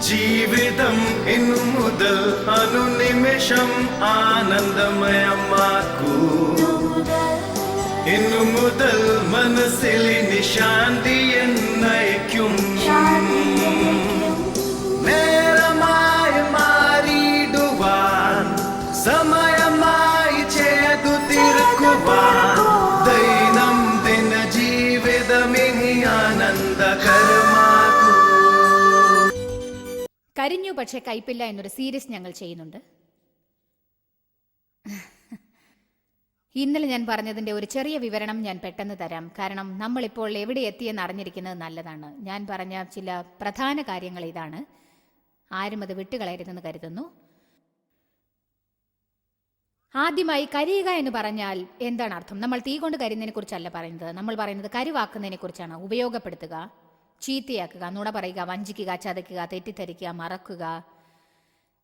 ജീവിതം ഇന്നു മുതൽ അനുനിമിഷം ആനന്ദമയമാക്കൂ. ഇന്നു മുതൽ മനസ്സിൽ നിശാന്തി എന്നയക്കും കരിഞ്ഞു പക്ഷെ കയ്പില്ല എന്നൊരു സീരീസ് ഞങ്ങൾ ചെയ്യുന്നുണ്ട്. ഇന്നലെ ഞാൻ പറഞ്ഞതിന്റെ ഒരു ചെറിയ വിവരണം ഞാൻ പെട്ടെന്ന് തരാം. കാരണം നമ്മളിപ്പോൾ എവിടെ എത്തിയെന്ന് അറിഞ്ഞിരിക്കുന്നത് നല്ലതാണ്. ഞാൻ പറഞ്ഞ ചില പ്രധാന കാര്യങ്ങൾ ഇതാണ്. ആരും അത് വിട്ടുകളയരുതെന്ന് കരുതുന്നു. ആദ്യമായി കരിയുക എന്ന് പറഞ്ഞാൽ എന്താണ് അർത്ഥം? നമ്മൾ തീ കൊണ്ട് കരിയുന്നതിനെ കുറിച്ചല്ല പറയുന്നത്. നമ്മൾ പറയുന്നത് കരുവാക്കുന്നതിനെ കുറിച്ചാണ് ഉപയോഗപ്പെടുത്തുക. ചീത്തയാക്കുക നുണ പറയുക വഞ്ചിക്കുക ചതയ്ക്കുക തെറ്റിദ്ധരിക്കുക മറക്കുക.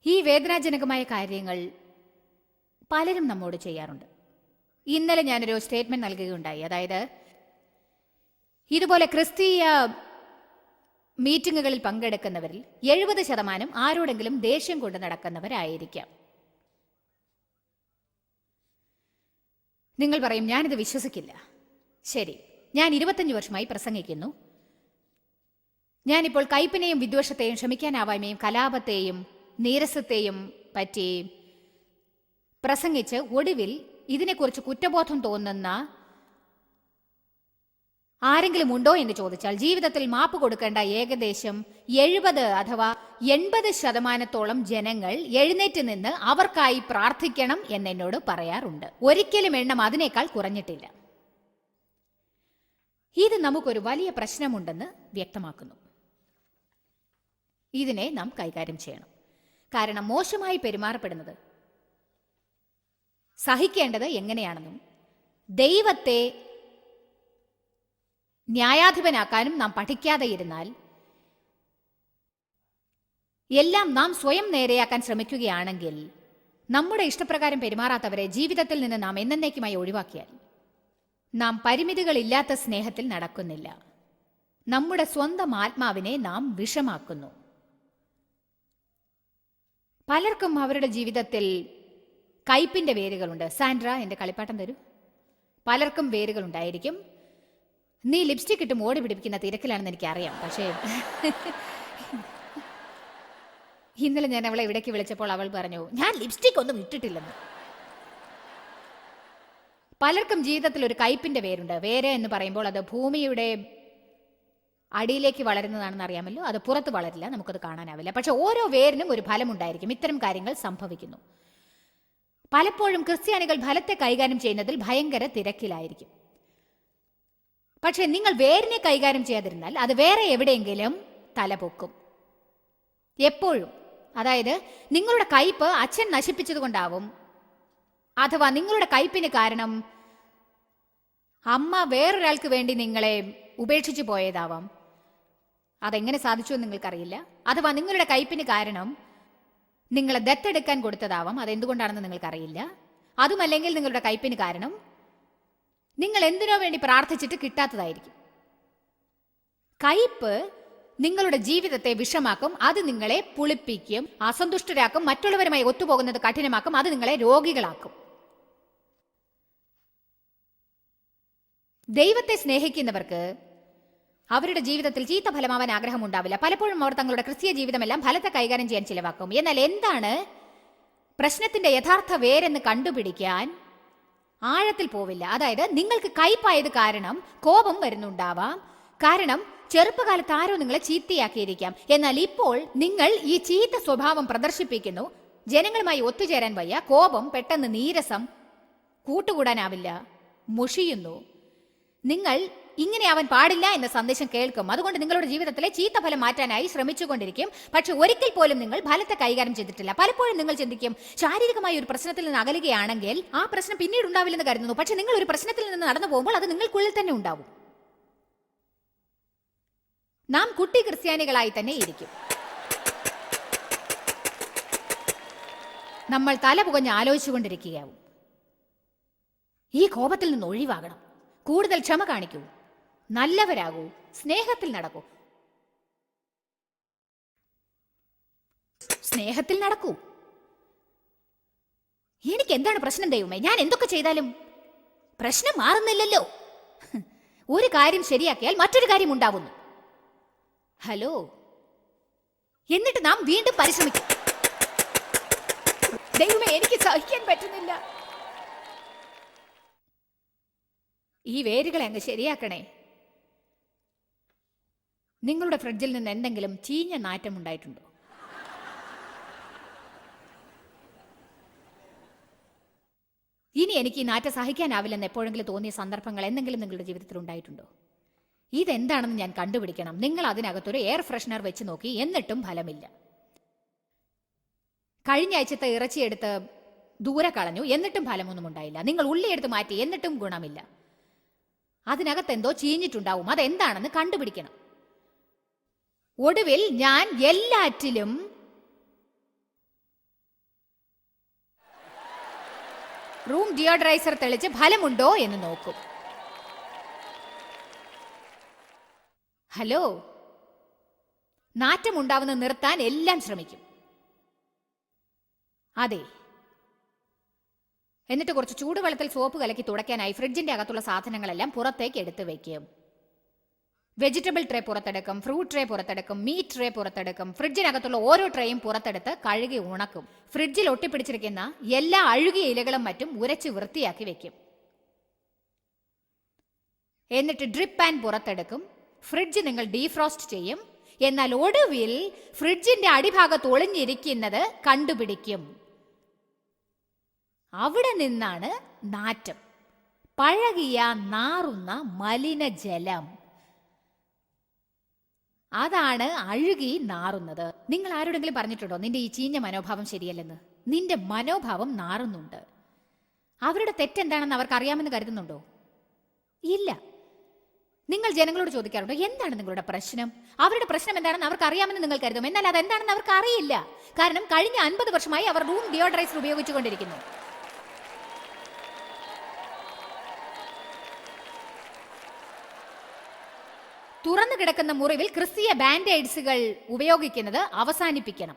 ഈ വേദനാജനകമായ കാര്യങ്ങൾ പലരും നമ്മോട് ചെയ്യാറുണ്ട്. ഇന്നലെ ഞാനൊരു സ്റ്റേറ്റ്മെന്റ് നൽകുകയുണ്ടായി. അതായത് ഇതുപോലെ ക്രിസ്തീയ മീറ്റിങ്ങുകളിൽ പങ്കെടുക്കുന്നവരിൽ എഴുപത് ശതമാനം ആരോടെങ്കിലും ദേഷ്യം കൊണ്ട് നടക്കുന്നവരായിരിക്കാം. നിങ്ങൾ പറയും ഞാനിത് വിശ്വസിക്കില്ല. ശരി ഞാൻ ഇരുപത്തഞ്ച് വർഷമായി പ്രസംഗിക്കുന്നു. ഞാനിപ്പോൾ കയ്പിനെയും വിദ്വേഷത്തെയും ക്ഷമിക്കാനാവായ്മയും കലാപത്തെയും നീരസത്തെയും പറ്റി പ്രസംഗിച്ച് ഒടുവിൽ ഇതിനെക്കുറിച്ച് കുറ്റബോധം തോന്നുന്ന ആരെങ്കിലും ഉണ്ടോ എന്ന് ചോദിച്ചാൽ ജീവിതത്തിൽ മാപ്പ് കൊടുക്കേണ്ട ഏകദേശം എഴുപത് അഥവാ എൺപത് ശതമാനത്തോളം ജനങ്ങൾ എഴുന്നേറ്റ് നിന്ന് അവർക്കായി പ്രാർത്ഥിക്കണം എന്നെന്നോട് പറയാറുണ്ട്. ഒരിക്കലും എണ്ണം അതിനേക്കാൾ കുറഞ്ഞിട്ടില്ല. ഇത് നമുക്കൊരു വലിയ പ്രശ്നമുണ്ടെന്ന് വ്യക്തമാക്കുന്നു. ഇതിനെ നാം കൈകാര്യം ചെയ്യണം. കാരണം മോശമായി പെരുമാറപ്പെടുന്നത് സഹിക്കേണ്ടത് എങ്ങനെയാണെന്നും ദൈവത്തെ ന്യായാധിപനാക്കാനും നാം പഠിക്കാതെ ഇരുന്നാൽ എല്ലാം നാം സ്വയം നേരെയാക്കാൻ ശ്രമിക്കുകയാണെങ്കിൽ നമ്മുടെ ഇഷ്ടപ്രകാരം പെരുമാറാത്തവരെ ജീവിതത്തിൽ നിന്ന് നാം എന്നേക്കുമായി ഒഴിവാക്കിയാൽ നാം പരിമിതികളില്ലാത്ത സ്നേഹത്തിൽ നടക്കുന്നില്ല. നമ്മുടെ സ്വന്തം ആത്മാവിനെ നാം വിഷമാക്കുന്നു. പലർക്കും അവരുടെ ജീവിതത്തിൽ കയ്പിന്റെ വേരുകളുണ്ട്. സാൻഡ്ര എന്റെ കളിപ്പാട്ടം തരൂ. പലർക്കും വേരുകളുണ്ടായിരിക്കും. നീ ലിപ്സ്റ്റിക് ഇട്ട് മോടി പിടിപ്പിക്കുന്ന തിരക്കിലാണെന്ന് എനിക്കറിയാം. പക്ഷേ ഇന്നലെ ഞാൻ അവളെ ഇവിടേക്ക് വിളിച്ചപ്പോൾ അവൾ പറഞ്ഞു ഞാൻ ലിപ്സ്റ്റിക് ഒന്നും ഇട്ടിട്ടില്ലെന്ന്. പലർക്കും ജീവിതത്തിൽ ഒരു കയ്പിന്റെ വേരുണ്ട്. വേര് എന്ന് പറയുമ്പോൾ അത് ഭൂമിയുടെ അടിയിലേക്ക് വളരുന്നതാണെന്ന് അറിയാമല്ലോ. അത് പുറത്ത് വളരില്ല നമുക്കത് കാണാനാവില്ല. പക്ഷെ ഓരോ വേരിനും ഒരു ഫലമുണ്ടായിരിക്കും ഇത്തരം കാര്യങ്ങൾ സംഭവിക്കുന്നു. പലപ്പോഴും ക്രിസ്ത്യാനികൾ ഫലത്തെ കൈകാര്യം ചെയ്യുന്നതിൽ ഭയങ്കര തിരക്കിലായിരിക്കും. പക്ഷെ നിങ്ങൾ വേരിനെ കൈകാര്യം ചെയ്യാതിരുന്നാൽ അത് വേറെ എവിടെയെങ്കിലും തലപൊക്കും. എപ്പോഴും. അതായത് നിങ്ങളുടെ കയ്പ് അച്ഛൻ നശിപ്പിച്ചതുകൊണ്ടാവും. അഥവാ നിങ്ങളുടെ കയ്പിന് കാരണം അമ്മ വേറൊരാൾക്ക് വേണ്ടി നിങ്ങളെ ഉപേക്ഷിച്ചു പോയതാവാം. അതെങ്ങനെ സാധിച്ചു എന്ന് നിങ്ങൾക്കറിയില്ല. അഥവാ നിങ്ങളുടെ കയ്പിന് കാരണം നിങ്ങളെ ദത്തെടുക്കാൻ കൊടുത്തതാവാം. അതെന്തുകൊണ്ടാണെന്ന് നിങ്ങൾക്കറിയില്ല. അതുമല്ലെങ്കിൽ നിങ്ങളുടെ കയ്പിന് കാരണം നിങ്ങൾ എന്തിനോ വേണ്ടി പ്രാർത്ഥിച്ചിട്ട് കിട്ടാത്തതായിരിക്കും. കയ്പ് നിങ്ങളുടെ ജീവിതത്തെ വിഷമാക്കും. അത് നിങ്ങളെ പുളിപ്പിക്കും. അസന്തുഷ്ടരാക്കും. മറ്റുള്ളവരുമായി ഒത്തുപോകുന്നത് കഠിനമാക്കും. അത് നിങ്ങളെ രോഗികളാക്കും. ദൈവത്തെ സ്നേഹിക്കുന്നവർക്ക് അവരുടെ ജീവിതത്തിൽ ചീത്ത ഫലമാവാൻ ആഗ്രഹമുണ്ടാവില്ല. പലപ്പോഴും അവർ തങ്ങളുടെ ക്രിസ്തീയ ജീവിതമെല്ലാം ഫലത്തെ കൈകാര്യം ചെയ്യാൻ ചിലവാക്കും. എന്നാൽ എന്താണ് പ്രശ്നത്തിന്റെ യഥാർത്ഥ വേരെന്ന് കണ്ടുപിടിക്കാൻ ആഴത്തിൽ പോവില്ല. അതായത് നിങ്ങൾക്ക് കയ്പായത് കാരണം കോപം വരുന്നുണ്ടാവാം. കാരണം ചെറുപ്പകാലത്ത് ആരോ നിങ്ങളെ ചീത്തയാക്കിയിരിക്കാം. എന്നാൽ ഇപ്പോൾ നിങ്ങൾ ഈ ചീത്ത സ്വഭാവം പ്രദർശിപ്പിക്കുന്നു. ജനങ്ങളുമായി ഒത്തുചേരാൻ വയ്യ. കോപം പെട്ടെന്ന് നീരസം കൂട്ടുകൂടാനാവില്ല. മുഷിയുന്നു. നിങ്ങൾ ഇങ്ങനെ അവൻ പാടില്ല എന്ന സന്ദേശം കേൾക്കും. അതുകൊണ്ട് നിങ്ങളുടെ ജീവിതത്തിലെ ചീത്ത ഫലം മാറ്റാനായി ശ്രമിച്ചുകൊണ്ടിരിക്കും. പക്ഷെ ഒരിക്കൽ പോലും നിങ്ങൾ ഫലത്തെ കൈകാര്യം ചെയ്തിട്ടില്ല. പലപ്പോഴും നിങ്ങൾ ചിന്തിക്കും ശാരീരികമായ ഒരു പ്രശ്നത്തിൽ നിന്ന് അകലുകയാണെങ്കിൽ ആ പ്രശ്നം പിന്നീട് ഉണ്ടാവില്ലെന്ന് കരുതുന്നു. പക്ഷെ നിങ്ങൾ ഒരു പ്രശ്നത്തിൽ നിന്ന് നടന്നു പോകുമ്പോൾ അത് നിങ്ങൾക്കുള്ളിൽ തന്നെ ഉണ്ടാവും. നാം കുട്ടി ക്രിസ്ത്യാനികളായി തന്നെ ഇരിക്കും. നമ്മൾ തല പുകഞ്ഞ് ആലോചിച്ചുകൊണ്ടിരിക്കുകയാവും. ഈ കോപത്തിൽ നിന്ന് ഒഴിവാകണം. കൂടുതൽ ക്ഷമ കാണിക്കൂ. നല്ലവരാകൂ സ്നേഹത്തിൽ നടക്കൂ. സ്നേഹത്തിൽ നടക്കൂ? എനിക്ക് എന്താണ് പ്രശ്നം ദൈവമേ? ഞാൻ എന്തൊക്കെ ചെയ്താലും പ്രശ്നം മാറുന്നില്ലല്ലോ. ഒരു കാര്യം ശരിയാക്കിയാൽ മറ്റൊരു കാര്യം ഉണ്ടാവുന്നു. ഹലോ? എന്നിട്ട് നാം വീണ്ടും പരിശ്രമിക്കും. ദൈവമേ എനിക്ക് സഹിക്കാൻ പറ്റുന്നില്ല. ഈ വേരുകളെ അങ്ങ് ശരിയാക്കണേ. നിങ്ങളുടെ ഫ്രിഡ്ജിൽ നിന്ന് എന്തെങ്കിലും ചീഞ്ഞ നാറ്റം ഉണ്ടായിട്ടുണ്ടോ ഇനി എനിക്ക് ഈ നാറ്റം സഹിക്കാനാവില്ലെന്ന് എപ്പോഴെങ്കിലും തോന്നിയ സന്ദർഭങ്ങൾ എന്തെങ്കിലും നിങ്ങളുടെ ജീവിതത്തിൽ ഉണ്ടായിട്ടുണ്ടോ? ഇതെന്താണെന്ന് ഞാൻ കണ്ടുപിടിക്കണം. നിങ്ങൾ അതിനകത്തൊരു എയർ ഫ്രഷ്നർ വെച്ച് നോക്കി എന്നിട്ടും ഫലമില്ല. കഴിഞ്ഞ ആഴ്ചത്തെ ഇറച്ചിയെടുത്ത് ദൂരെ കളഞ്ഞു എന്നിട്ടും ഫലമൊന്നും ഉണ്ടായില്ല. നിങ്ങൾ ഉള്ളി എടുത്ത് മാറ്റി എന്നിട്ടും ഗുണമില്ല. അതിനകത്ത് എന്തോ ചീഞ്ഞിട്ടുണ്ടാവും. അതെന്താണെന്ന് കണ്ടുപിടിക്കണം. ഒടുവിൽ ഞാൻ എല്ലാറ്റിലും റൂം ഡിയോഡറൈസർ തെളിച്ച് ഫലമുണ്ടോ എന്ന് നോക്കും. ഹലോ? നാറ്റമുണ്ടാവുന്ന നിർത്താൻ എല്ലാം ശ്രമിക്കും. അതെ. എന്നിട്ട് കുറച്ച് ചൂടുവെള്ളത്തിൽ സോപ്പ് കലക്കി തുടയ്ക്കാനായി ഫ്രിഡ്ജിന്റെ അകത്തുള്ള സാധനങ്ങളെല്ലാം പുറത്തേക്ക് എടുത്തു വെക്കും. വെജിറ്റബിൾ ട്രേ പുറത്തെടുക്കും ഫ്രൂട്ട് ട്രേ പുറത്തെടുക്കും മീറ്റ് ട്രേ പുറത്തെടുക്കും. ഫ്രിഡ്ജിനകത്തുള്ള ഓരോ ട്രേയും പുറത്തെടുത്ത് കഴുകി ഉണക്കും. ഫ്രിഡ്ജിൽ ഒട്ടിപ്പിടിച്ചിരിക്കുന്ന എല്ലാ അഴുകിയ ഇലകളും മറ്റും ഉരച്ച് വൃത്തിയാക്കി വെക്കും. എന്നിട്ട് ഡ്രിപ്പ് പാൻ പുറത്തെടുക്കും. ഫ്രിഡ്ജ് നിങ്ങൾ ഡീഫ്രോസ്റ്റ് ചെയ്യും. എന്നാൽ ഒടുവിൽ ഫ്രിഡ്ജിന്റെ അടിഭാഗത്ത് ഒളിഞ്ഞിരിക്കുന്നത് കണ്ടുപിടിക്കും. അവിടെ നിന്നാണ് നാറ്റം. പഴകിയ നാറുന്ന മലിനജലം. അതാണ് അഴുകി നാറുന്നത്. നിങ്ങൾ ആരോടെങ്കിലും പറഞ്ഞിട്ടുണ്ടോ നിന്റെ ഈ ചീഞ്ഞ മനോഭാവം ശരിയല്ലെന്ന്? നിന്റെ മനോഭാവം നാറുന്നുണ്ട്. അവരുടെ തെറ്റെന്താണെന്ന് അവർക്ക് അറിയാമെന്ന് കരുതുന്നുണ്ടോ? ഇല്ല. നിങ്ങൾ ജനങ്ങളോട് ചോദിക്കാറുണ്ടോ എന്താണ് നിങ്ങളുടെ പ്രശ്നം? അവരുടെ പ്രശ്നം എന്താണെന്ന് അവർക്ക് അറിയാമെന്ന് നിങ്ങൾ കരുതും. എന്നാൽ അതെന്താണെന്ന് അവർക്ക് അറിയില്ല കാരണം കഴിഞ്ഞ അൻപത് വർഷമായി അവർ റൂം ഡിയോഡറൈസർ ഉപയോഗിച്ചുകൊണ്ടിരിക്കുന്നു. തുറന്നു കിടക്കുന്ന മുറിവിൽ ക്രിസ്തീയ ബാൻഡേഡ്സുകൾ ഉപയോഗിക്കുന്നത് അവസാനിപ്പിക്കണം.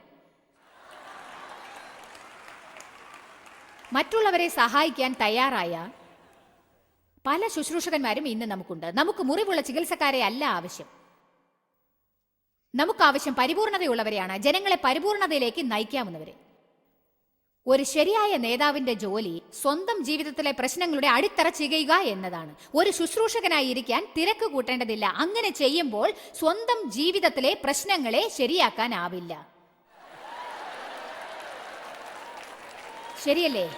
മറ്റുള്ളവരെ സഹായിക്കാൻ തയ്യാറായ പല ശുശ്രൂഷകന്മാരും ഇന്ന് നമുക്കുണ്ട്. നമുക്ക് മുറിവുള്ള ചികിത്സക്കാരെ അല്ല ആവശ്യം. നമുക്ക് ആവശ്യം പരിപൂർണതയുള്ളവരെയാണ്. ജനങ്ങളെ പരിപൂർണതയിലേക്ക് നയിക്കാവുന്നവരെ. ഒരു ശരിയായ നേതാവിന്റെ ജോലി സ്വന്തം ജീവിതത്തിലെ പ്രശ്നങ്ങളുടെ അടിത്തറ ചെയ്യുക എന്നതാണ്. ഒരു ശുശ്രൂഷകനായി ഇരിക്കാൻ തിരക്ക് കൂട്ടേണ്ടതില്ല. അങ്ങനെ ചെയ്യുമ്പോൾ സ്വന്തം ജീവിതത്തിലെ പ്രശ്നങ്ങളെ ശരിയാക്കാനാവില്ല. ശരിയല്ലേ?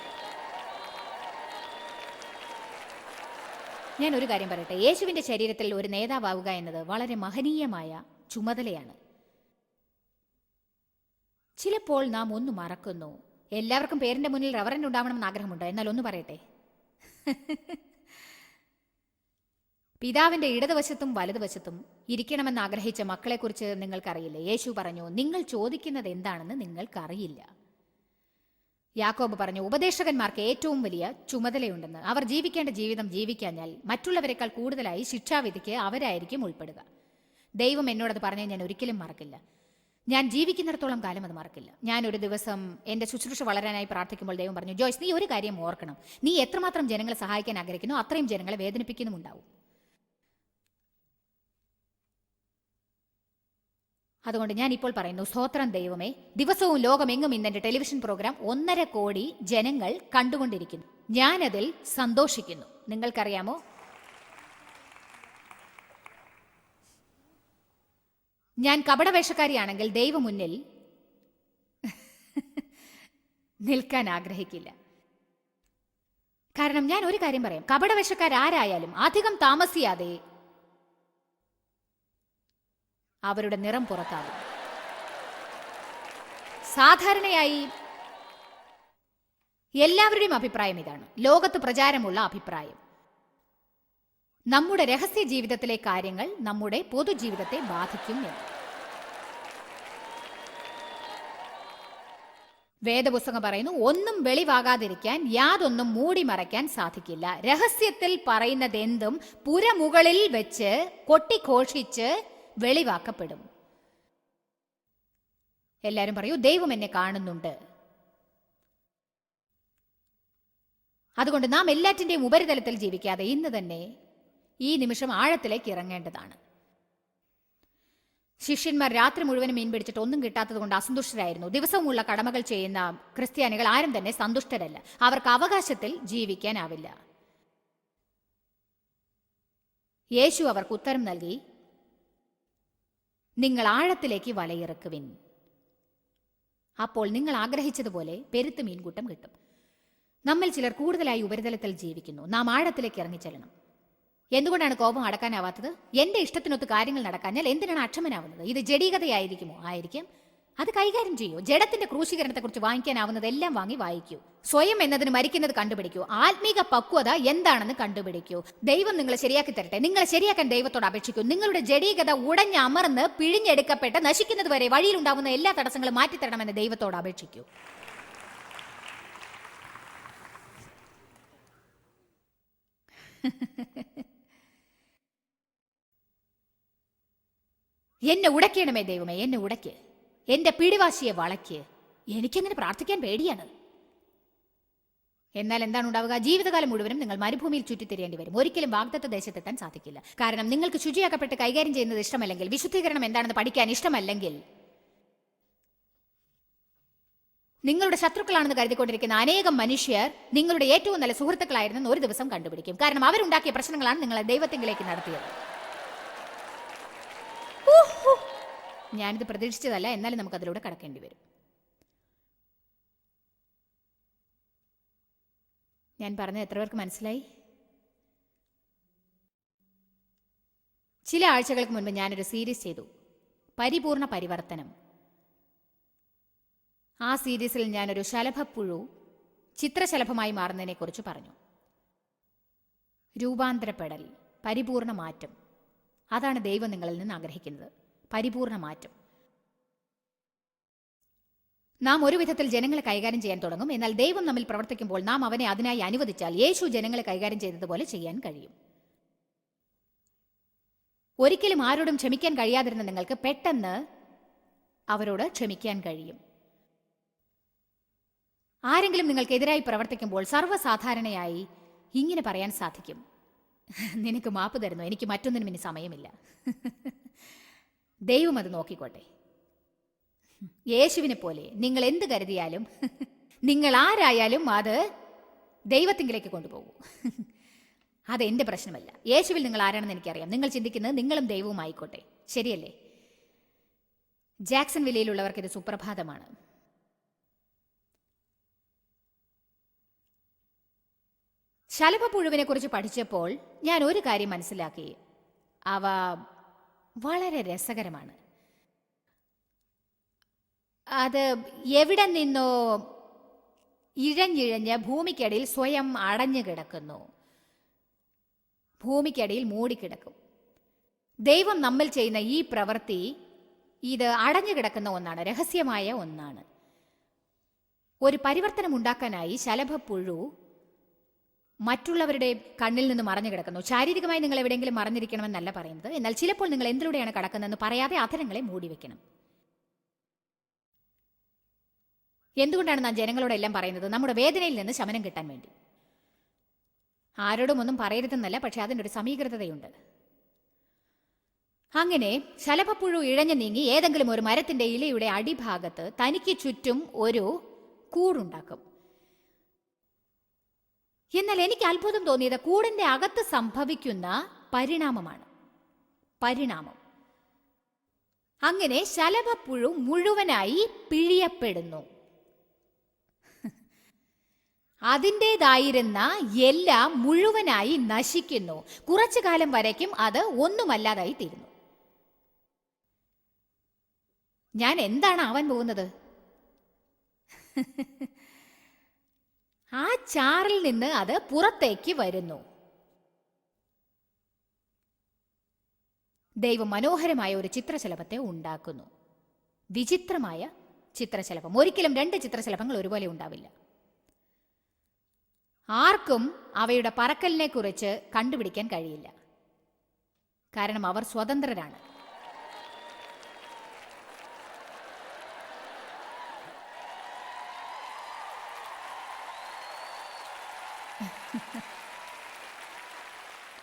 ഞാൻ ഒരു കാര്യം പറയട്ടെ. യേശുവിന്റെ ശരീരത്തിൽ ഒരു നേതാവാവുക എന്നത് വളരെ മഹനീയമായ ചുമതലയാണ്. ചിലപ്പോൾ നാം ഒന്ന് മറക്കുന്നു. എല്ലാവർക്കും പേരിന്റെ മുന്നിൽ റവറന്റ് ഉണ്ടാവണമെന്ന് ആഗ്രഹമുണ്ട്? എന്നാൽ ഒന്ന് പറയട്ടെ. പിതാവിന്റെ ഇടതുവശത്തും വലതുവശത്തും ഇരിക്കണമെന്ന് ആഗ്രഹിച്ച മക്കളെക്കുറിച്ച് നിങ്ങൾക്കറിയില്ല? യേശു പറഞ്ഞു നിങ്ങൾ ചോദിക്കുന്നത് എന്താണെന്ന് നിങ്ങൾക്കറിയില്ല. യാക്കോബ് പറഞ്ഞു ഉപദേശകന്മാർക്ക് ഏറ്റവും വലിയ ചുമതലയുണ്ടെന്ന്. അവർ ജീവിക്കേണ്ട ജീവിതം ജീവിക്കാഞ്ഞാൽ മറ്റുള്ളവരെക്കാൾ കൂടുതലായി ശിക്ഷാവിധിക്ക് അവരായിരിക്കും ഉൾപ്പെടുക. ദൈവം എന്നോടത് പറഞ്ഞ് ഞാൻ ഒരിക്കലും മറക്കില്ല. ഞാൻ ജീവിക്കുന്നിടത്തോളം കാലം അത് മറക്കില്ല. ഞാൻ ഒരു ദിവസം എന്റെ ശുശ്രൂഷ വളരാനായി പ്രാർത്ഥിക്കുമ്പോൾ ദൈവം പറഞ്ഞു ജോയ്സ് നീ ഒരു കാര്യം ഓർക്കണം. നീ എത്രമാത്രം ജനങ്ങളെ സഹായിക്കാൻ ആഗ്രഹിക്കുന്നു അത്രയും ജനങ്ങളെ വേദനിപ്പിക്കുന്നുമുണ്ടാവും. അതുകൊണ്ട് ഞാൻ ഇപ്പോൾ പറയുന്നു സ്തോത്രം ദൈവമേ ദിവസവും ലോകമെങ്ങും ഇന്ന് എന്റെ ടെലിവിഷൻ പ്രോഗ്രാം ഒന്നര കോടി ജനങ്ങൾ കണ്ടുകൊണ്ടിരിക്കുന്നു. ഞാനതിൽ സന്തോഷിക്കുന്നു. നിങ്ങൾക്കറിയാമോ ഞാൻ കപടവേഷക്കാരിയാണെങ്കിൽ ദൈവമുന്നിൽ നിൽക്കാൻ ആഗ്രഹിക്കില്ല. കാരണം ഞാൻ ഒരു കാര്യം പറയാം. കപടവേഷക്കാരാരായാലും അധികം താമസിയാതെ അവരുടെ നിറം പുറത്താകും. സാധാരണയായി എല്ലാവരുടെയും അഭിപ്രായം ഇതാണ്. ലോകത്ത് പ്രചാരമുള്ള അഭിപ്രായം. നമ്മുടെ രഹസ്യ ജീവിതത്തിലെ കാര്യങ്ങൾ നമ്മുടെ പൊതുജീവിതത്തെ ബാധിക്കും എന്ന്. വേദപുസ്തകം പറയുന്നു ഒന്നും വെളിവാകാതിരിക്കാൻ യാതൊന്നും മൂടി മറയ്ക്കാൻ സാധിക്കില്ല. രഹസ്യത്തിൽ പറയുന്നതെന്തും പുരമുകളിൽ വെച്ച് കൊട്ടിഘോഷിച്ച് വെളിവാക്കപ്പെടും. എല്ലാവരും പറയൂ ദൈവം എന്നെ കാണുന്നുണ്ട്. അതുകൊണ്ട് നാം എല്ലാറ്റിന്റെയും ഉപരിതലത്തിൽ ജീവിക്കാതെ ഇന്ന് തന്നെ ഈ നിമിഷം ആഴത്തിലേക്ക് ഇറങ്ങേണ്ടതാണ്. ശിഷ്യന്മാർ രാത്രി മുഴുവൻ മീൻ പിടിച്ചിട്ട് ഒന്നും കിട്ടാത്തത് കൊണ്ട് അസന്തുഷ്ടരായിരുന്നു. ദിവസവുമുള്ള കടമകൾ ചെയ്യുന്ന ക്രിസ്ത്യാനികൾ ആരും തന്നെ സന്തുഷ്ടരല്ല. അവർക്ക് അവകാശത്തിൽ ജീവിക്കാനാവില്ല. യേശു അവർക്ക് ഉത്തരം നൽകി നിങ്ങൾ ആഴത്തിലേക്ക് വലയിറക്കുവിൻ. അപ്പോൾ നിങ്ങൾ ആഗ്രഹിച്ചതുപോലെ പെരുത്ത് മീൻകൂട്ടം കിട്ടും. നമ്മൾ ചിലർ കൂടുതലായി ഉപരിതലത്തിൽ ജീവിക്കുന്നു. നാം ആഴത്തിലേക്ക് ഇറങ്ങിച്ചെല്ലണം. എന്തുകൊണ്ടാണ് കോപം അടക്കാനാവാത്തത്? എന്റെ ഇഷ്ടത്തിനൊത്ത് കാര്യങ്ങൾ നടക്കാഞ്ഞാൽ എന്തിനാണ് അക്ഷമനാവുന്നത്? ഇത് ജഡീകതയായിരിക്കുമോ? ആയിരിക്കും. അത് കൈകാര്യം ചെയ്യൂ. ജഡത്തിന്റെ ക്രൂശീകരണത്തെക്കുറിച്ച് വാങ്ങിക്കാനാവുന്നതെല്ലാം വാങ്ങി വായിക്കൂ. സ്വയം എന്നതിന് മരിക്കുന്നത് കണ്ടുപിടിക്കൂ. ആത്മീക പക്വത എന്താണെന്ന് കണ്ടുപിടിക്കൂ. ദൈവം നിങ്ങളെ ശരിയാക്കി തരട്ടെ. നിങ്ങളെ ശരിയാക്കാൻ ദൈവത്തോട് അപേക്ഷിക്കൂ. നിങ്ങളുടെ ജഡീകത ഉടഞ്ഞ് അമർന്ന് പിഴിഞ്ഞെടുക്കപ്പെട്ട് നശിക്കുന്നത് വരെ വഴിയിലുണ്ടാവുന്ന എല്ലാ തടസ്സങ്ങളും മാറ്റിത്തരണമെന്ന് ദൈവത്തോട് അപേക്ഷിക്കൂ. എന്നെ ഉടയ്ക്കണമേ ദൈവമേ എന്നെ ഉടയ്ക്ക് എന്റെ പിടിവാശിയെ വളയ്ക്ക് എനിക്കങ്ങനെ പ്രാർത്ഥിക്കാൻ പേടിയാണ്. എന്നാൽ എന്താണ് ഉണ്ടാവുക? ജീവിതകാലം മുഴുവനും നിങ്ങൾ മരുഭൂമിയിൽ ചുറ്റിത്തിരിയേണ്ടി വരും. ഒരിക്കലും വാഗ്ദത്ത ദേശത്തെത്താൻ സാധിക്കില്ല. കാരണം നിങ്ങൾക്ക് ശുചിയാക്കപ്പെട്ട് കൈകാര്യം ചെയ്യുന്നത് ഇഷ്ടമല്ലെങ്കിൽ വിശുദ്ധീകരണം എന്താണെന്ന് പഠിക്കാൻ ഇഷ്ടമല്ലെങ്കിൽ നിങ്ങളുടെ ശത്രുക്കളാണെന്ന് കരുതിക്കൊണ്ടിരിക്കുന്ന അനേകം മനുഷ്യർ നിങ്ങളുടെ ഏറ്റവും നല്ല സുഹൃത്തുക്കളായിരുന്നു ഒരു ദിവസം കണ്ടുപിടിക്കും. കാരണം അവരുണ്ടാക്കിയ പ്രശ്നങ്ങളാണ് നിങ്ങളെ ദൈവത്തിങ്കിലേക്ക് നടത്തിയത്. ഞാനിത് പ്രതീക്ഷിച്ചതല്ല എന്നാലും നമുക്ക് അതിലൂടെ കടക്കേണ്ടി വരും. ഞാൻ പറഞ്ഞത് എത്ര പേർക്ക് മനസ്സിലായി? ചില ആഴ്ചകൾക്ക് മുൻപ് ഞാനൊരു സീരീസ് ചെയ്തു. പരിപൂർണ പരിവർത്തനം. ആ സീരീസിൽ ഞാനൊരു ശലഭപ്പുഴു ചിത്രശലഭമായി മാറുന്നതിനെക്കുറിച്ച് പറഞ്ഞു. രൂപാന്തരപ്പെടൽ പരിപൂർണ മാറ്റം. അതാണ് ദൈവം നിങ്ങളിൽ നിന്ന് ആഗ്രഹിക്കുന്നത്. പരിപൂർണ മാറ്റം. നാം ഒരു വിധത്തിൽ ജനങ്ങളെ കൈകാര്യം ചെയ്യാൻ തുടങ്ങും. എന്നാൽ ദൈവം നമ്മിൽ പ്രവർത്തിക്കുമ്പോൾ നാം അവനെ അതിനായി അനുവദിച്ചാൽ യേശു ജനങ്ങളെ കൈകാര്യം ചെയ്തതുപോലെ ചെയ്യാൻ കഴിയും. ഒരിക്കലും ആരോടും ക്ഷമിക്കാൻ കഴിയാതിരുന്ന നിങ്ങൾക്ക് പെട്ടെന്ന് അവരോട് ക്ഷമിക്കാൻ കഴിയും. ആരെങ്കിലും നിങ്ങൾക്കെതിരായി പ്രവർത്തിക്കുമ്പോൾ സർവസാധാരണയായി ഇങ്ങനെ പറയാൻ സാധിക്കും. നിനക്ക് മാപ്പ് തരുന്നു. എനിക്ക് മറ്റൊന്നിനും ഇനി സമയമില്ല. ദൈവം അത് നോക്കിക്കോട്ടെ. യേശുവിനെ പോലെ നിങ്ങൾ എന്ത് കരുതിയാലും നിങ്ങൾ ആരായാലും അത് ദൈവത്തിങ്കിലേക്ക് കൊണ്ടുപോകൂ. അത് എന്റെ പ്രശ്നമല്ല. യേശുവിൽ നിങ്ങൾ ആരാണെന്ന് എനിക്കറിയാം. നിങ്ങൾ ചിന്തിക്കുന്നത് നിങ്ങളും ദൈവവും ആയിക്കോട്ടെ ശരിയല്ലേ? ജാക്സൺ വില്ലയിലുള്ളവർക്ക് ഇത് സുപ്രഭാതമാണ്. ശലഭപ്പുഴുവിനെ കുറിച്ച് പഠിച്ചപ്പോൾ ഞാൻ ഒരു കാര്യം മനസ്സിലാക്കി. അവ വളരെ രസകരമാണ്. അത് എവിടെ നിന്നോ ഇഴഞ്ഞിഴഞ്ഞ് ഭൂമിക്കടിയിൽ സ്വയം അടഞ്ഞു കിടക്കുന്നു. ഭൂമിക്കടിയിൽ മൂടിക്കിടക്കും. ദൈവം നമ്മൾ ചെയ്യുന്ന ഈ പ്രവൃത്തി ഇത് അടഞ്ഞു കിടക്കുന്ന ഒന്നാണ് രഹസ്യമായ ഒന്നാണ്. ഒരു പരിവർത്തനം ഉണ്ടാക്കാനായി ശലഭപ്പുഴു മറ്റുള്ളവരുടെ കണ്ണിൽ നിന്ന് മറഞ്ഞു കിടക്കുന്നു. ശാരീരികമായി നിങ്ങൾ എവിടെയെങ്കിലും മറഞ്ഞിരിക്കണമെന്നല്ല പറയുന്നത്. എന്നാൽ ചിലപ്പോൾ നിങ്ങൾ എന്തിലൂടെയാണ് കടക്കുന്നതെന്ന് പറയാതെ അധരങ്ങളെ മൂടി വെക്കണം. എന്തുകൊണ്ടാണ് നാം ജനങ്ങളോടെല്ലാം പറയുന്നത്? നമ്മുടെ വേദനയിൽ നിന്ന് ശമനം കിട്ടാൻ വേണ്ടി. ആരോടും ഒന്നും പറയരുതെന്നല്ല പക്ഷെ അതിനൊരു സമീകൃതതയുണ്ട്. അങ്ങനെ ശലഭപ്പുഴു ഇഴഞ്ഞു നീങ്ങി ഏതെങ്കിലും ഒരു മരത്തിന്റെ ഇലയുടെ അടിഭാഗത്ത് തനിക്ക് ചുറ്റും ഒരു കൂടുണ്ടാക്കും. എന്നാൽ എനിക്ക് അത്ഭുതം തോന്നിയത് കൂടിന്റെ അകത്ത് സംഭവിക്കുന്ന പരിണാമമാണ്. പരിണാമം. അങ്ങനെ ശലഭപ്പുഴു മുഴുവനായി പിഴിയപ്പെടുന്നു. അതിന്റെതായിരുന്ന എല്ലാം മുഴുവനായി നശിക്കുന്നു. കുറച്ചു കാലം വരയ്ക്കും അത് ഒന്നുമല്ലാതായി തീരുന്നു. ഞാൻ എന്താണ് ആവാൻ പോകുന്നത്? ആ ചാറിൽ നിന്ന് അത് പുറത്തേക്ക് വരുന്നു. ദൈവം മനോഹരമായ ഒരു ചിത്രശലഭത്തെ ഉണ്ടാക്കുന്നു. വിചിത്രമായ ചിത്രശലഭം. ഒരിക്കലും രണ്ട് ചിത്രശലഭങ്ങൾ ഒരുപോലെ ഉണ്ടാവില്ല. ആർക്കും അവയുടെ പറക്കലിനെ കുറിച്ച് കണ്ടുപിടിക്കാൻ കഴിയില്ല. കാരണം അവർ സ്വതന്ത്രരാണ്.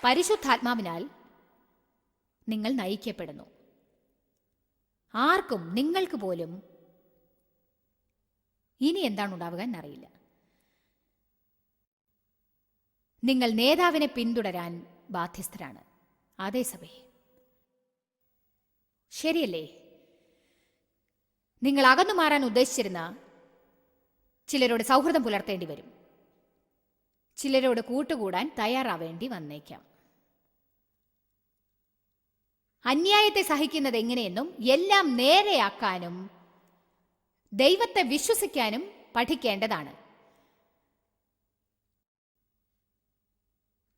പരിശുദ്ധാത്മാവിനാൽ നിങ്ങൾ നയിക്കപ്പെടുന്നു. ആർക്കും നിങ്ങൾക്ക് പോലും ഇനി എന്താണ് ഉണ്ടാവുക എന്നറിയില്ല. നിങ്ങൾ നേതാവിനെ പിന്തുടരാൻ ബാധ്യസ്ഥരാണ്. അതേ സഭയെ. ശരിയല്ലേ? നിങ്ങൾ അകന്നു മാറാൻ ഉദ്ദേശിച്ചിരുന്ന ചിലരോട് സൗഹൃദം പുലർത്തേണ്ടി വരും. ചിലരോട് കൂട്ടുകൂടാൻ തയ്യാറാവേണ്ടി വന്നേക്കാം. അന്യായത്തെ സഹിക്കുന്നത് എങ്ങനെയെന്നും എല്ലാം നേരെയാക്കാനും ദൈവത്തെ വിശ്വസിക്കാനും പഠിക്കേണ്ടതാണ്.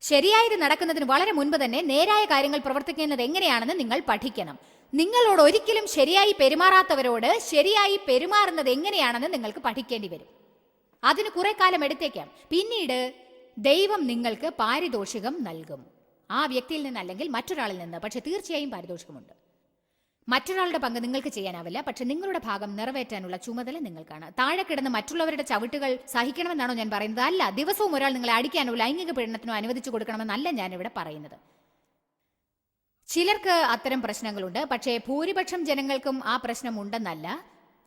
ശരിയായത് നടക്കുന്നതിന് വളരെ മുൻപ് തന്നെ നേരായ കാര്യങ്ങൾ പ്രവർത്തിക്കുന്നത് എങ്ങനെയാണെന്ന് നിങ്ങൾ പഠിക്കണം. നിങ്ങളോട് ഒരിക്കലും ശരിയായി പെരുമാറാത്തവരോട് ശരിയായി പെരുമാറുന്നത് എങ്ങനെയാണെന്ന് നിങ്ങൾക്ക് പഠിക്കേണ്ടി വരും. അതിന് കുറെ കാലം എടുത്തേക്കാം. പിന്നീട് ദൈവം നിങ്ങൾക്ക് പാരിതോഷികം നൽകും. ആ വ്യക്തിയിൽ നിന്നല്ലെങ്കിൽ മറ്റൊരാളിൽ നിന്ന്. പക്ഷെ തീർച്ചയായും പാരിതോഷികമുണ്ട്. മറ്റൊരാളുടെ പങ്ക് നിങ്ങൾക്ക് ചെയ്യാനാവില്ല. പക്ഷെ നിങ്ങളുടെ ഭാഗം നിറവേറ്റാനുള്ള ചുമതല നിങ്ങൾക്കാണ്. താഴെ കിടന്ന് മറ്റുള്ളവരുടെ ചവിട്ടുകൾ സഹിക്കണമെന്നാണോ ഞാൻ പറയുന്നത്? അല്ല ദിവസവും ഒരാൾ നിങ്ങളെ അടിക്കാനോ ലൈംഗിക പീഡനത്തിനോ അനുവദിച്ചു കൊടുക്കണമെന്നല്ല ഞാൻ ഇവിടെ പറയുന്നത്. ചിലർക്ക് അത്തരം പ്രശ്നങ്ങളുണ്ട്. പക്ഷേ ഭൂരിപക്ഷം ജനങ്ങൾക്കും ആ പ്രശ്നം ഉണ്ടെന്നല്ല.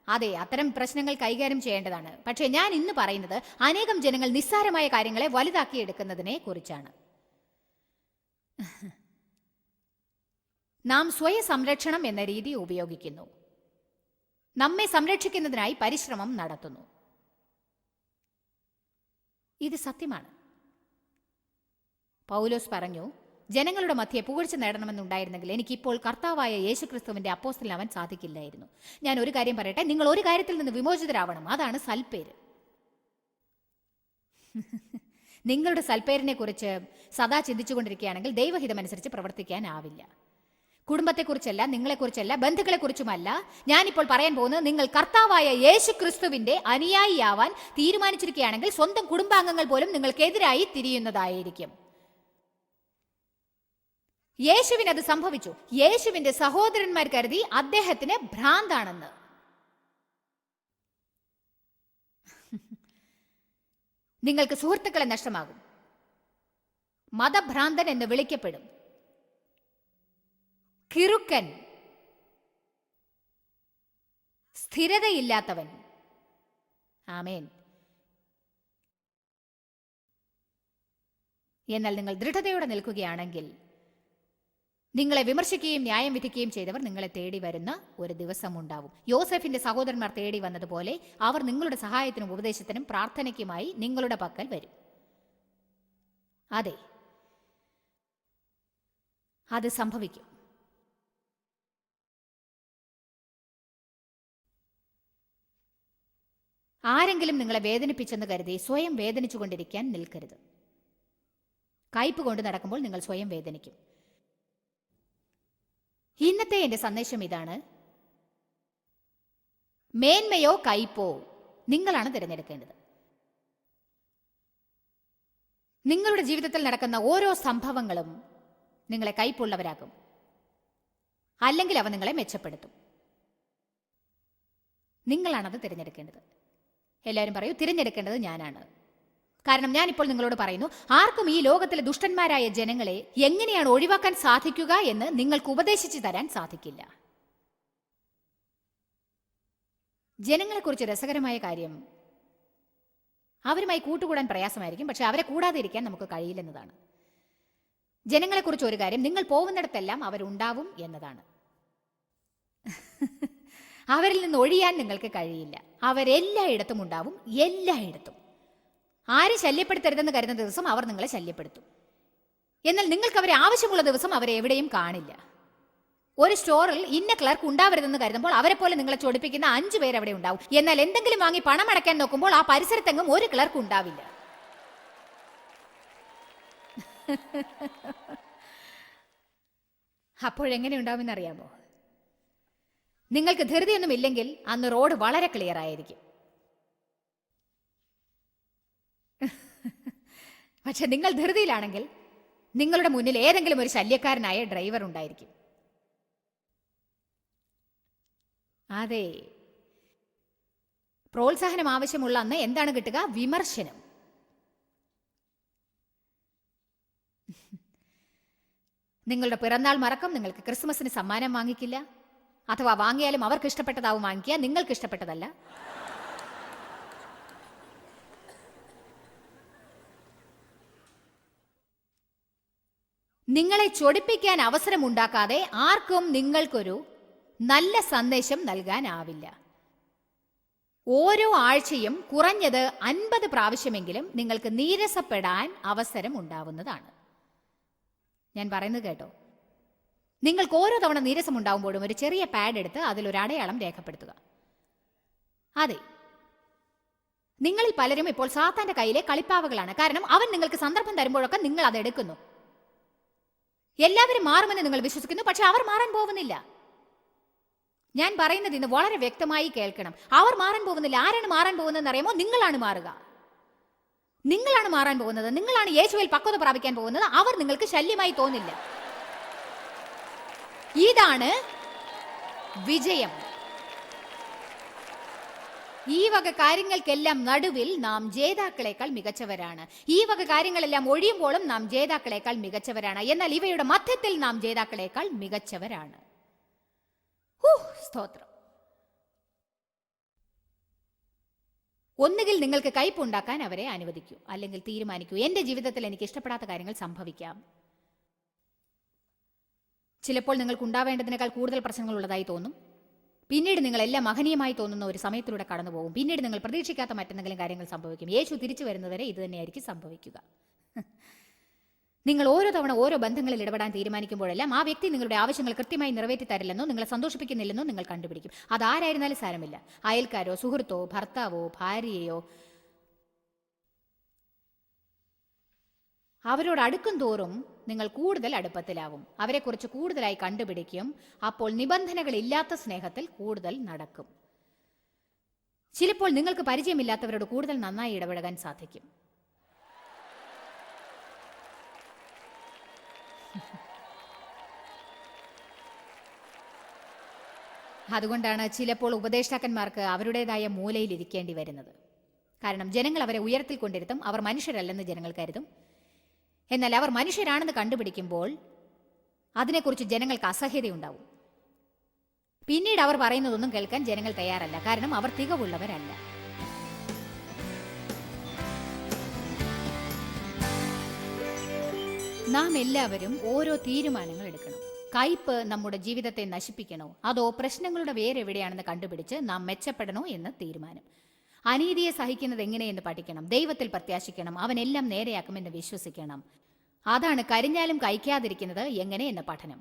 അതെ അത്തരം പ്രശ്നങ്ങൾ കൈകാര്യം ചെയ്യേണ്ടതാണ്. പക്ഷേ ഞാൻ ഇന്ന് പറയുന്നത് അനേകം ജനങ്ങൾ നിസ്സാരമായ കാര്യങ്ങളെ വലുതാക്കി എടുക്കുന്നതിനെ കുറിച്ചാണ്. നാം സ്വയ സംരക്ഷണം എന്ന രീതി ഉപയോഗിക്കുന്നു. നമ്മെ സംരക്ഷിക്കുന്നതിനായി പരിശ്രമം നടത്തുന്നു. ഇത് സത്യമാണ്. പൗലോസ് പറഞ്ഞു ജനങ്ങളുടെ മധ്യെ പുകഴ്ച നേടണമെന്നുണ്ടായിരുന്നെങ്കിൽ എനിക്കിപ്പോൾ കർത്താവായ യേശുക്രിസ്തുവിന്റെ അപ്പോസ്റ്റലാവാൻ സാധിക്കില്ലായിരുന്നു. ഞാൻ ഒരു കാര്യം പറയട്ടെ? നിങ്ങൾ ഒരു കാര്യത്തിൽ നിന്ന് വിമോചിതരാവണം. അതാണ് സൽപ്പേര്. നിങ്ങളുടെ സൽപ്പേരിനെ കുറിച്ച് സദാ ചിന്തിച്ചുകൊണ്ടിരിക്കുകയാണെങ്കിൽ ദൈവഹിതമനുസരിച്ച് പ്രവർത്തിക്കാനാവില്ല. കുടുംബത്തെക്കുറിച്ചല്ല നിങ്ങളെക്കുറിച്ചല്ല ബന്ധുക്കളെക്കുറിച്ചുമല്ല ഞാനിപ്പോൾ പറയാൻ പോകുന്നത് നിങ്ങൾ കർത്താവായ യേശു ക്രിസ്തുവിന്റെ അനുയായിയാവാൻ തീരുമാനിച്ചിരിക്കുകയാണെങ്കിൽ സ്വന്തം കുടുംബാംഗങ്ങൾ പോലും നിങ്ങൾക്കെതിരായി തിരിയുന്നതായിരിക്കും. യേശുവിന് അത് സംഭവിച്ചു. യേശുവിന്റെ സഹോദരന്മാർ കരുതി അദ്ദേഹത്തിന് ഭ്രാന്താണെന്ന്. നിങ്ങൾക്ക് സുഹൃത്തുക്കളെ നഷ്ടമാകും. മതഭ്രാന്തൻ എന്ന് വിളിക്കപ്പെടും. കിറുക്കൻ. സ്ഥിരതയില്ലാത്തവൻ. ആമേൻ. എന്നാൽ നിങ്ങൾ ദൃഢതയോടെ നിൽക്കുകയാണെങ്കിൽ നിങ്ങളെ വിമർശിക്കുകയും ന്യായം വിധിക്കുകയും ചെയ്തവർ നിങ്ങളെ തേടി വരുന്ന ഒരു ദിവസം ഉണ്ടാവും യോസഫിന്റെ സഹോദരന്മാർ തേടി വന്നതുപോലെ അവർ നിങ്ങളുടെ സഹായത്തിനും ഉപദേശത്തിനും പ്രാർത്ഥനയ്ക്കുമായി നിങ്ങളുടെ പക്കൽ വരും. അതെ. അത് സംഭവിക്കും. ആരെങ്കിലും നിങ്ങളെ വേദനിപ്പിച്ചെന്ന് കരുതി സ്വയം വേദനിച്ചുകൊണ്ടിരിക്കാൻ നിൽക്കരുത്. കയ്പ് കൊണ്ട് നടക്കുമ്പോൾ നിങ്ങൾ സ്വയം വേദനിക്കും. ഇന്നത്തെ എന്റെ സന്ദേശം ഇതാണ്. മേന്മയോ കയ്പോ നിങ്ങളാണ് തിരഞ്ഞെടുക്കേണ്ടത്. നിങ്ങളുടെ ജീവിതത്തിൽ നടക്കുന്ന ഓരോ സംഭവങ്ങളും നിങ്ങളെ കയ്പുള്ളവരാക്കും. അല്ലെങ്കിൽ അവ നിങ്ങളെ മെച്ചപ്പെടുത്തും. നിങ്ങളാണത് തിരഞ്ഞെടുക്കേണ്ടത്. എല്ലാവരും പറയൂ തിരഞ്ഞെടുക്കേണ്ടത് ഞാനാണ്. കാരണം ഞാൻ ഇപ്പോൾ നിങ്ങളോട് പറയുന്നു ആർക്കും ഈ ലോകത്തിലെ ദുഷ്ടന്മാരായ ജനങ്ങളെ എങ്ങനെയാണ് ഒഴിവാക്കാൻ സാധിക്കുക എന്ന് നിങ്ങൾക്ക് ഉപദേശിച്ചു തരാൻ സാധിക്കില്ല. ജനങ്ങളെക്കുറിച്ച് രസകരമായ കാര്യം അവരുമായി കൂട്ടുകൂടാൻ പ്രയാസമായിരിക്കും പക്ഷെ അവരെ കൂടാതെ ഇരിക്കാൻ നമുക്ക് കഴിയില്ലെന്നതാണ്. ജനങ്ങളെക്കുറിച്ച് ഒരു കാര്യം നിങ്ങൾ പോകുന്നിടത്തെല്ലാം അവരുണ്ടാവും എന്നതാണ്. അവരിൽ നിന്ന് ഒഴിയാൻ നിങ്ങൾക്ക് കഴിയില്ല. അവരെല്ലായിടത്തും ഉണ്ടാവും എല്ലായിടത്തും. ആരും ശല്യപ്പെടുത്തരുതെന്ന് കരുതുന്ന ദിവസം അവർ നിങ്ങളെ ശല്യപ്പെടുത്തും. എന്നാൽ നിങ്ങൾക്ക് അവരെ ആവശ്യമുള്ള ദിവസം അവരെ എവിടെയും കാണില്ല. ഒരു സ്റ്റോറിൽ ഇന്ന ക്ലർക്ക് ഉണ്ടാവരുതെന്ന് കരുതുമ്പോൾ അവരെ പോലെ നിങ്ങളെ ചൊടിപ്പിക്കുന്ന അഞ്ചു പേര് അവിടെ ഉണ്ടാവും. എന്നാൽ എന്തെങ്കിലും വാങ്ങി പണം അടയ്ക്കാൻ നോക്കുമ്പോൾ ആ പരിസരത്തെങ്ങും ഒരു ക്ലർക്ക് ഉണ്ടാവില്ല. അപ്പോഴെങ്ങനെ ഉണ്ടാവുമെന്ന് അറിയാമോ നിങ്ങൾക്ക് ധൃതിയൊന്നും ഇല്ലെങ്കിൽ അന്ന് റോഡ് വളരെ ക്ലിയർ ആയിരിക്കും. പക്ഷെ നിങ്ങൾ ധൃതിയിലാണെങ്കിൽ നിങ്ങളുടെ മുന്നിൽ ഏതെങ്കിലും ഒരു ശല്യക്കാരനായ ഡ്രൈവർ ഉണ്ടായിരിക്കും. അതെ. പ്രോത്സാഹനം ആവശ്യമുള്ള അന്ന് എന്താണ് കിട്ടുക? വിമർശനം. നിങ്ങളുടെ പിറന്നാൾ മറക്കം നിങ്ങൾക്ക് ക്രിസ്മസിന് സമ്മാനം വാങ്ങിക്കില്ല. അഥവാ വാങ്ങിയാലും അവർക്ക് ഇഷ്ടപ്പെട്ടതാവും വാങ്ങിക്കുക നിങ്ങൾക്ക് ഇഷ്ടപ്പെട്ടതല്ല നിങ്ങളെ ചൊടിപ്പിക്കാൻ അവസരമുണ്ടാക്കാതെ ആർക്കും നിങ്ങൾക്കൊരു നല്ല സന്ദേശം നൽകാനാവില്ല. ഓരോ ആഴ്ചയും കുറഞ്ഞത് അൻപത് പ്രാവശ്യമെങ്കിലും നിങ്ങൾക്ക് നീരസപ്പെടാൻ അവസരം ഉണ്ടാവുന്നതാണ് ഞാൻ പറയുന്നത് കേട്ടോ. നിങ്ങൾക്ക് ഓരോ തവണ നീരസം ഉണ്ടാവുമ്പോഴും ഒരു ചെറിയ പാഡ് എടുത്ത് അതിലൊരു അടയാളം രേഖപ്പെടുത്തുക. അതെ. നിങ്ങളിൽ പലരും ഇപ്പോൾ സാത്താന്റെ കയ്യിലെ കളിപ്പാവകളാണ്. കാരണം അവൻ നിങ്ങൾക്ക് സന്ദർഭം തരുമ്പോഴൊക്കെ നിങ്ങൾ അത് എടുക്കുന്നു. എല്ലാവരും മാറുമെന്ന് നിങ്ങൾ വിശ്വസിക്കുന്നു പക്ഷെ അവർ മാറാൻ പോകുന്നില്ല. ഞാൻ പറയുന്നത് ഇന്ന് വളരെ വ്യക്തമായി കേൾക്കണം. അവർ മാറാൻ പോകുന്നില്ല. ആരാണ് മാറാൻ പോകുന്നതെന്ന് അറിയാമോ? നിങ്ങളാണ് മാറുക. നിങ്ങളാണ് മാറാൻ പോകുന്നത്. നിങ്ങളാണ് യേശുവിൽ പക്വത പ്രാപിക്കാൻ പോകുന്നത്. അവർ നിങ്ങൾക്ക് ശല്യമായി തോന്നില്ല. ഇതാണ് വിജയം. ഈ വക കാര്യങ്ങൾക്കെല്ലാം നടുവിൽ നാം ജേതാക്കളെക്കാൾ മികച്ചവരാണ്. ഈ വക കാര്യങ്ങളെല്ലാം ഒഴിയുമ്പോഴും നാം ജേതാക്കളെക്കാൾ മികച്ചവരാണ്. എന്നാൽ ഇവയുടെ മധ്യത്തിൽ നാം ജേതാക്കളെക്കാൾ മികച്ചവരാണ്. സ്തോത്രം. ഒന്നുകിൽ നിങ്ങൾക്ക് കയ്പുണ്ടാക്കാൻ അവരെ അനുവദിക്കൂ. അല്ലെങ്കിൽ തീരുമാനിക്കൂ. എന്റെ ജീവിതത്തിൽ എനിക്ക് ഇഷ്ടപ്പെടാത്ത കാര്യങ്ങൾ സംഭവിക്കാം. ചിലപ്പോൾ നിങ്ങൾക്ക് ഉണ്ടാവേണ്ടതിനേക്കാൾ കൂടുതൽ പ്രശ്നങ്ങൾ ഉള്ളതായി തോന്നും. പിന്നീട് നിങ്ങൾ എല്ലാം മഹനീയമായി തോന്നുന്ന ഒരു സമയത്തിലൂടെ കടന്നു പോകും പിന്നീട് നിങ്ങൾ പ്രതീക്ഷിക്കാത്ത മറ്റെന്തെങ്കിലും കാര്യങ്ങൾ സംഭവിക്കും. യേശു തിരിച്ചു വരുന്നവരെ ഇത് തന്നെയായിരിക്കും സംഭവിക്കുക. നിങ്ങൾ ഓരോ തവണ ഓരോ ബന്ധങ്ങളിൽ ഇടപെടാൻ തീരുമാനിക്കുമ്പോഴെല്ലാം ആ വ്യക്തി നിങ്ങളുടെ ആവശ്യങ്ങൾ കൃത്യമായി നിറവേറ്റി തരില്ലെന്നോ നിങ്ങളെ സന്തോഷിപ്പിക്കുന്നില്ലെന്നോ നിങ്ങൾ കണ്ടുപിടിക്കും. അതാരായിരുന്നാലും സാരമില്ല. അയൽക്കാരോ സുഹൃത്തോ ഭർത്താവോ ഭാര്യയോ അവരോട് അടുക്കും തോറും നിങ്ങൾ കൂടുതൽ അടുപ്പത്തിലാവും. അവരെക്കുറിച്ച് കൂടുതലായി കണ്ടുപിടിക്കും. അപ്പോൾ നിബന്ധനകളില്ലാത്ത സ്നേഹത്തിൽ കൂടുതൽ നടക്കും. ചിലപ്പോൾ നിങ്ങൾക്ക് പരിചയമില്ലാത്തവരോട് കൂടുതൽ നന്നായി ഇടപഴകാൻ സാധിക്കും. അതുകൊണ്ടാണ് ചിലപ്പോൾ ഉപദേഷ്ടാക്കന്മാർക്ക് അവരുടേതായ മൂലയിൽ ഇരിക്കേണ്ടി വരുന്നത്. കാരണം ജനങ്ങൾ അവരെ ഉയരത്തിൽ കൊണ്ടിരുത്തും. അവർ മനുഷ്യരല്ലെന്ന് ജനങ്ങൾ കരുതും. എന്നാൽ അവർ മനുഷ്യരാണെന്ന് കണ്ടുപിടിക്കുമ്പോൾ അതിനെക്കുറിച്ച് ജനങ്ങൾക്ക് അസഹ്യതയുണ്ടാവും. പിന്നീട് അവർ പറയുന്നതൊന്നും കേൾക്കാൻ ജനങ്ങൾ തയ്യാറല്ല. കാരണം അവർ തികവുള്ളവരല്ല. നാം എല്ലാവരും ഓരോ തീരുമാനങ്ങൾ എടുക്കണം. കയ്പ് നമ്മുടെ ജീവിതത്തെ നശിപ്പിക്കണോ? അതോ പ്രശ്നങ്ങളുടെ വേരെവിടെയാണെന്ന് കണ്ടുപിടിച്ച് നാം മെച്ചപ്പെടണോ എന്ന് തീരുമാനം. അനീതിയെ സഹിക്കുന്നത് എങ്ങനെയെന്ന് പഠിക്കണം. ദൈവത്തിൽ പ്രത്യാശിക്കണം. അവനെല്ലാം നേരെയാക്കുമെന്ന് വിശ്വസിക്കണം. അതാണ് കരിഞ്ഞാലും കഴിക്കാതിരിക്കുന്നത് എങ്ങനെ എന്ന പഠനം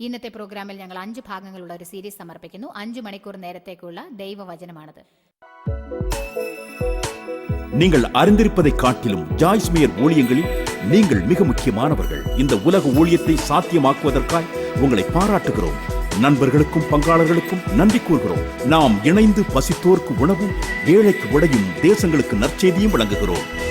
ഇന്നത്തെ പ്രോഗ്രാമിൽ ഞങ്ങൾ അഞ്ച് ഭാഗങ്ങളുള്ള ഒരു സീരീസ് സമർപ്പിക്കുന്നു അഞ്ച് മണിക്കൂർ നേരത്തേക്കുള്ള ദൈവവചനമാണത് நீங்கள் அறிந்திருப்பதை காட்டிலும் ஜாய்ஸ்மியர் ஊழியங்களில் நீங்கள் மிக முக்கியமானவர்கள் இந்த உலக ஊழியத்தை சாத்தியமாக்குவதற்காய் உங்களை பாராட்டுகிறோம் நண்பர்களுக்கும் பங்காளர்களுக்கும் நன்றி கூறுகிறோம் நாம் இணைந்து பசித்தோர்க்கு உணவும் ஏழைக்கு உடையும் தேசங்களுக்கு நற்செய்தியும் வழங்குகிறோம்